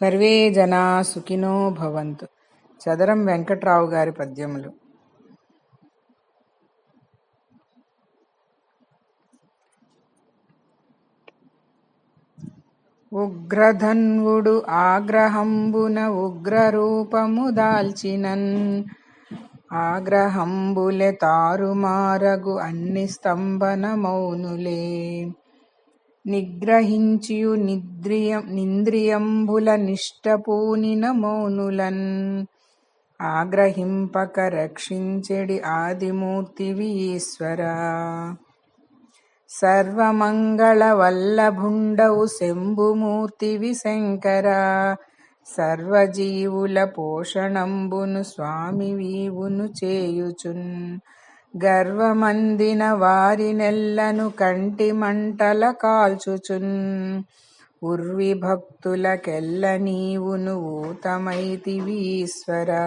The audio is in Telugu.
సర్వే జనా సుఖినో భవంతు. చదరం వెంకట్రావు గారి పద్యములు. ఉగ్రధన్వుడు ఆగ్రహంబున ఉగ్రరూపము దాల్చినన్. ఆగ్రహంబులె తారుమారగు అన్ని స్తంభన మౌనులే నిగ్రహించియు నిద్రియం నింద్రియంబుల నిష్టపూనిన మౌనులన్ ఆగ్రహింపక రక్షించెడి ఆదిమూర్తివి ఈశ్వరా. సర్వమంగళ వల్లభుండవు శంభుమూర్తివి శంకరా. సర్వజీవుల పోషణంబును స్వామి వీవును చేయుచున్. గర్వమందిన వారినెల్లను కంటి మంటల కాల్చుచున్. ఉర్వి భక్తులకెల్ల నీవును ఊతమైతివీశ్వరా.